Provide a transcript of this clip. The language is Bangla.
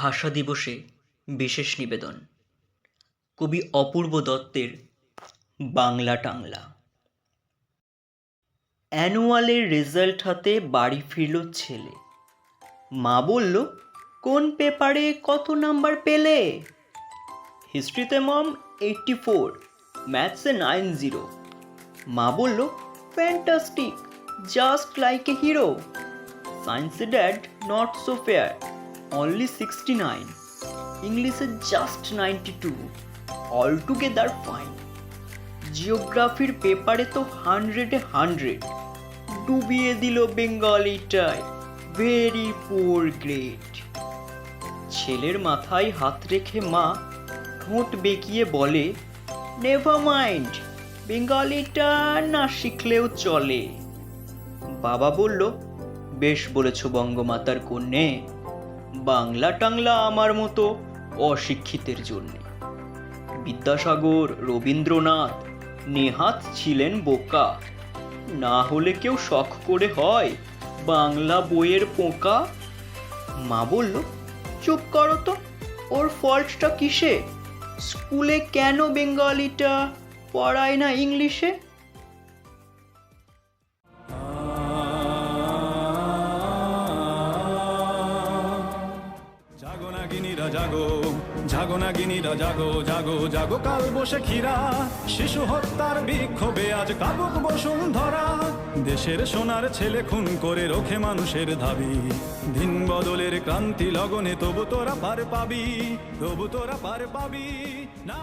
ভাষা দিবসে বিশেষ নিবেদন। কবি অপূর্ব দত্তের বাংলা টাংলা। অ্যানুয়ালের রেজাল্ট হাতে বাড়ি ফিরল ছেলে। মা বলল, কোন পেপারে কত নাম্বার পেলে? হিস্ট্রিতে, মম, এইটটি ফোর, ম্যাথসে নাইন জিরো। মা বলল, fantastic, just like a hero. সায়েন্সে dad, not so fair. Only sixty nine ইংলিশে just ninety two all together fine জিওগ্রাফির পেপারে তো হান্ড্রেডে হান্ড্রেড ডুবিয়ে দিল বেঙ্গলিটায় ভেরি পুয়ার গ্রেড ছেলের মাথায় হাত রেখে মা ঠোঁট বেঁকিয়ে বলে নেভার মাইন্ড বেঙ্গলিটা না শিখলেও চলে। বাবা বলল, বেশ বলেছ বঙ্গমাতার কন্যে। বাংলা টাংলা আমার মতো অশিক্ষিতের জন্যে। বিদ্যাসাগর, রবীন্দ্রনাথ, নেহাত ছিলেন বোকা। না হলে কেউ শখ করে হয় বাংলা বইয়ের পোকা। মা বলল, চুপ করো তো, ওর ফল্টটা কিসে? স্কুলে কেন বেঙ্গলিটা পড়ায় না ইংলিশে? নাগিনীরা জাগো জাগো নাগিনীরা জাগো জাগো জাগো, কাল বসে ক্ষীরা। শিশু হত্যার বিক্ষোভে আজ কাবুক বসুন্ধরা। দেশের সোনার ছেলে খুন করে রোখে মানুষের ধাবি দিন বদলের ক্রান্তি লগনে তবু তোরা পার পাবি, তবু তোরা পার পাবি। না